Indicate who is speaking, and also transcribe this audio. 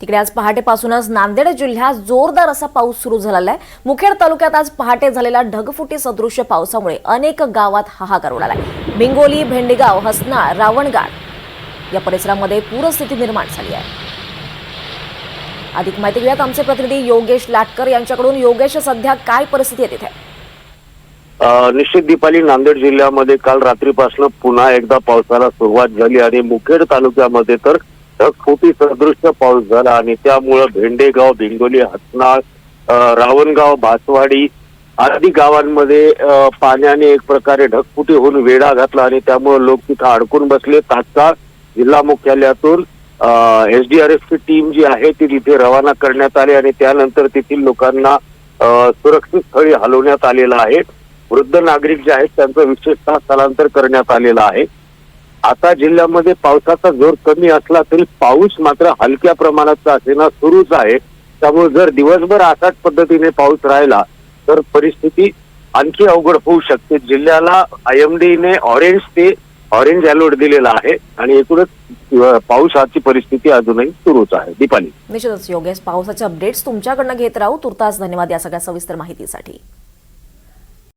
Speaker 1: तिकडे आज पहाटेपासूनच नांदेड जिल्ह्यात जोरदार असा पाऊस सुरू झालेला आहे. मुखेड तालुक्यात आज पहाटे झालेल्या ढगफुटी सदृश्य पावसामुळे अनेक गावात हाहाकार उडालाय भिंगोली भेंडेगाव हसनाळ रावणगाड या परिसरामध्ये पूरस्थिती निर्माण झाली आहे. अधिक माहिती घेऊयात आमचे प्रतिनिधी योगेश लाटकर यांच्याकडून. योगेश सध्या काय परिस्थिती आहे तिथे?
Speaker 2: निश्चित दीपाली नांदेड जिल्ह्यामध्ये काल रात्रीपासून पुन्हा एकदा पावसाला सुरुवात झाली आणि मुखेड तालुक्यामध्ये तर ढगफुटी सदृश्य पाऊस झाला आणि त्यामुळं भेंडेगाव भिंगोली हसनाळ रावणगाव भासवाडी आदी गावांमध्ये पाण्याने एक प्रकारे ढगफुटी होऊन वेढा घातला आणि त्यामुळे लोक तिथं अडकून बसले. तात्काळ जिल्हा मुख्यालयातून एसडीआरएफची टीम जी आहे ती तिथे रवाना करण्यात आली आणि त्यानंतर तेथील लोकांना सुरक्षित स्थळी हलवण्यात आलेलं आहे. वृद्ध नागरिक जे आहेत त्यांचं विशेषतः स्थलांतर करण्यात आलेलं आहे. आता जिल्ह्यामध्ये पावसाचा जोर कमी असला तरी पाऊस मात्र हलक्या प्रमाणाचा असेना सुरूच आहे. त्यामुळे जर दिवसभर असाच पद्धतीने पाऊस राहिला तर परिस्थिती आणखी अवघड होऊ शकते. जिल्ह्याला आयएमडीने ऑरेंज ते ऑरेंज अलर्ट दिलेला आहे आणि एकूणच पावसाची परिस्थिती अजूनही सुरूच आहे. दीपाली.
Speaker 1: निश्चितच योगेश पावसाचे अपडेट्स तुमच्याकडनं घेत राहू. तुर्तास धन्यवाद या सगळ्या सविस्तर माहितीसाठी.